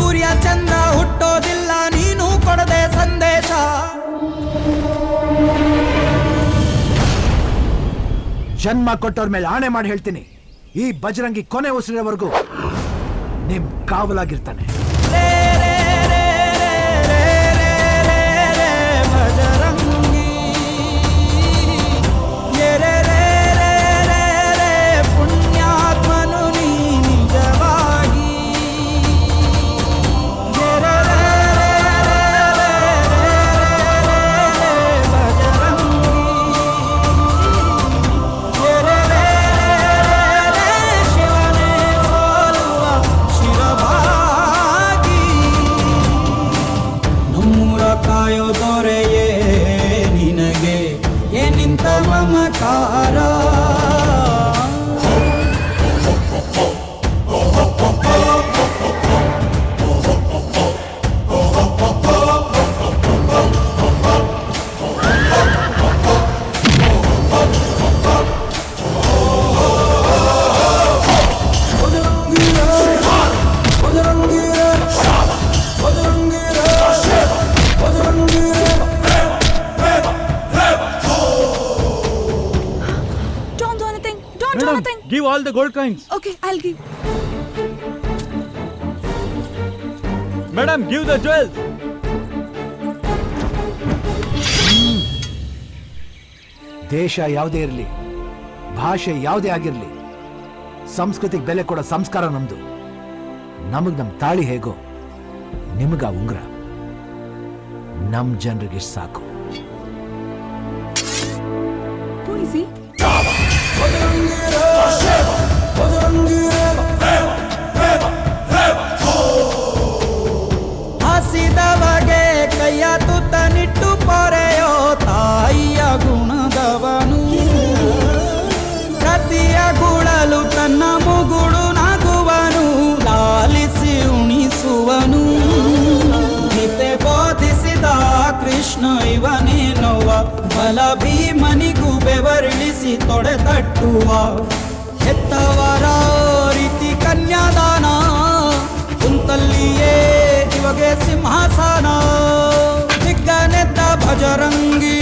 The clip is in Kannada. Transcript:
ಸೂರ್ಯ ಚಂದ್ರ ಹುಟ್ಟೋದಿಲ್ಲ, ನೀನು ಕೊಡದೆ ಸಂದೇಶ. ಜನ್ಮ ಕೊಟ್ಟವ್ರ ಮೇಲೆ ಆಣೆ ಮಾಡಿ ಹೇಳ್ತೀನಿ. ಈ ಬಜರಂಗಿ ಕೊನೆ ಉಸಿರೋವರೆಗೂ ನಿಮ್ ಕಾವಲಾಗಿರ್ತಾನೆ. ಏನಿಂತ ಮಮಕಾರ give all the gold coins. Okay, I'll give. Madam, give the jewels. ದೇಶ ಯಾವುದೇ ಇರಲಿ ಭಾಷೆ ಯಾವುದೇ ಆಗಿರಲಿ ಸಂಸ್ಕೃತಿಗೆ ಬೆಲೆ ಕೊಡೋ ಸಂಸ್ಕಾರ ನಮ್ದು ನಮಗ್ ನಮ್ ತಾಳಿ ಹೇಗೋ ನಿಮಗ ಉಂಗ್ರ ನಮ್ ಜನರಿಗೆ ಸಾಕು ಹಸಿದವಗೆ ಕೈಯ ತುತ್ತ ನಿಟ್ಟು ಪೊರೆಯೋ ತಾಯಿಯ ಗುಣದವನು. ಪ್ರತಿಯ ಗುಳಲು ತನ್ನ ಮುಗುಳು ನಗುವನು, ಲಾಲಿಸಿ ಉಣಿಸುವನು. ಗೀತೆ ಬೋಧಿಸಿದ ಕೃಷ್ಣ ಇವನೇನೋವ ಬಲ ಭೀಮನಿಗೂ ಬೆವರಿಳಿಸಿ ತೊಡೆ ತಟ್ಟುವ. ಹೆತ್ತವರ ರೀತಿ ಕನ್ಯಾದಾನ, ಕುಂತಲ್ಲಿಯೇ सिंहासन नेता भजरंगी.